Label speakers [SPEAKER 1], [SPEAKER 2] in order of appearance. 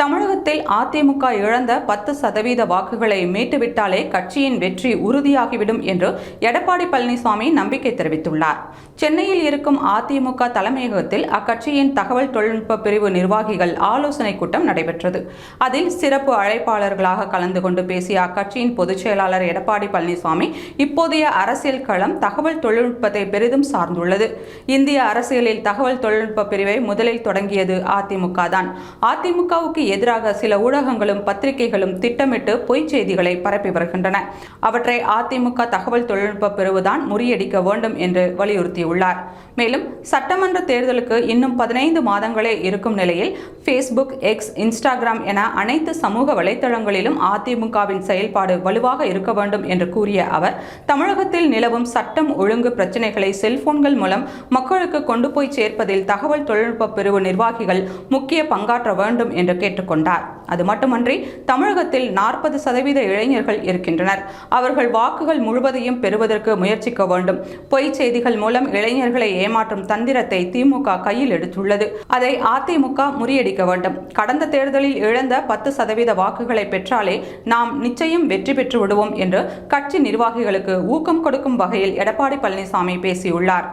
[SPEAKER 1] தமிழகத்தில் அதிமுக இழந்த பத்து சதவீத வாக்குகளை மீட்டுவிட்டாலே கட்சியின் வெற்றி உறுதியாகிவிடும் என்று எடப்பாடி பழனிசாமி நம்பிக்கை தெரிவித்துள்ளார். சென்னையில் இருக்கும் அதிமுக தலைமையகத்தில் அக்கட்சியின் தகவல் தொழில்நுட்ப பிரிவு நிர்வாகிகள் ஆலோசனை கூட்டம் நடைபெற்றது. அதில் சிறப்பு அழைப்பாளர்களாக கலந்து கொண்டு பேசிய அக்கட்சியின் பொதுச் செயலாளர் எடப்பாடி பழனிசாமி இப்போதைய அரசியல் களம் தகவல் தொழில்நுட்பத்தை பெரிதும் சார்ந்துள்ளது. இந்திய அரசியலில் தகவல் தொழில்நுட்ப பிரிவை முதலில் தொடங்கியது அதிமுக தான். அதிமுகவுக்கு எதிராக சில ஊடகங்களும் பத்திரிகைகளும் திட்டமிட்டு பொய் செய்திகளை பரப்பி வருகின்றன. அவற்றை அதிமுக தகவல் தொழில்நுட்ப பிரிவுதான் முறியடிக்க வேண்டும் என்று வலியுறுத்தியுள்ளார். மேலும் சட்டமன்ற தேர்தலுக்கு இன்னும் பதினைந்து மாதங்களே இருக்கும் நிலையில் ஃபேஸ்புக் எக்ஸ் இன்ஸ்டாகிராம் என அனைத்து சமூக வலைத்தளங்களிலும் அதிமுகவின் செயல்பாடு வலுவாக இருக்க வேண்டும் என்று கூறிய அவர் தமிழகத்தில் நிலவும் சட்டம் ஒழுங்கு பிரச்சினைகளை செல்போன்கள் மூலம் மக்களுக்கு கொண்டு போய் சேர்ப்பதில் தகவல் தொழில்நுட்ப பிரிவு நிர்வாகிகள் முக்கிய பங்காற்ற வேண்டும் என்று கேட்டுக்கொண்டார். அது மட்டுமன்றி தமிழகத்தில் நாற்பது சதவீத இளைஞர்கள் இருக்கின்றனர். அவர்கள் வாக்குகள் முழுவதையும் பெறுவதற்கு முயற்சிக்க வேண்டும். பொய் செய்திகள் மூலம் இளைஞர்களை ஏமாற்றும் தந்திரத்தை திமுக கையில் எடுத்துள்ளது. அதை அதிமுக முறியடிக்க வேண்டும். கடந்த தேர்தலில் இழந்த பத்து சதவீத வாக்குகளை பெற்றாலே நாம் நிச்சயம் வெற்றி பெற்று விடுவோம் என்று கட்சி நிர்வாகிகளுக்கு ஊக்கம் கொடுக்கும் வகையில் எடப்பாடி பழனிசாமி பேசியுள்ளார்.